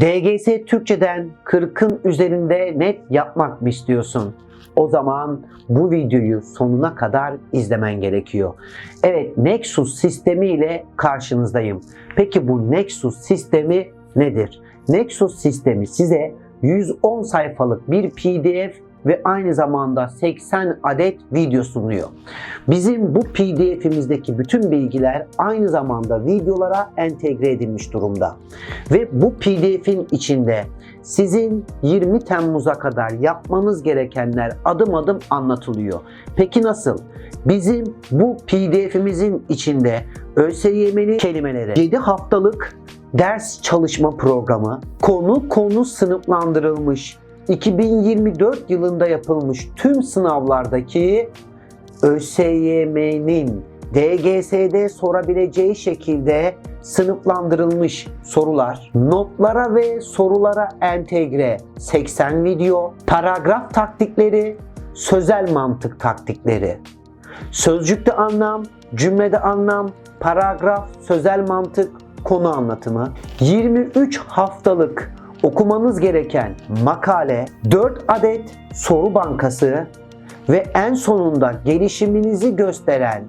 DGS Türkçeden 40'ın üzerinde net yapmak mı istiyorsun? O zaman bu videoyu sonuna kadar izlemen gerekiyor. Evet, Nexus sistemi ile karşınızdayım. Peki bu Nexus sistemi nedir? Nexus sistemi size 110 sayfalık bir PDF ve aynı zamanda 80 adet video sunuyor. Bizim bu PDF'imizdeki bütün bilgiler aynı zamanda videolara entegre edilmiş durumda. Ve bu PDF'in içinde sizin 20 Temmuz'a kadar yapmanız gerekenler adım adım anlatılıyor. Peki nasıl? Bizim bu PDF'imizin içinde ÖSYM'nin kelimeleri 7 haftalık ders çalışma programı, konu konu sınıflandırılmış 2024 yılında yapılmış tüm sınavlardaki ÖSYM'nin DGS'de sorabileceği şekilde sınıflandırılmış sorular, notlara ve sorulara entegre 80 video, paragraf taktikleri, sözel mantık taktikleri, sözcükte anlam, cümlede anlam, paragraf, sözel mantık, konu anlatımı, 23 haftalık okumanız gereken makale, 4 adet soru bankası ve en sonunda gelişiminizi gösteren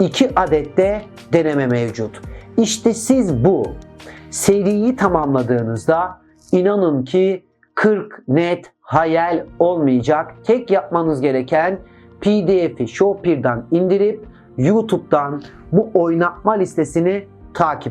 2 adet de deneme mevcut. İşte siz bu seriyi tamamladığınızda inanın ki 40 net hayal olmayacak. Tek yapmanız gereken PDF'i Shopper'dan indirip YouTube'dan bu oynatma listesini takip et.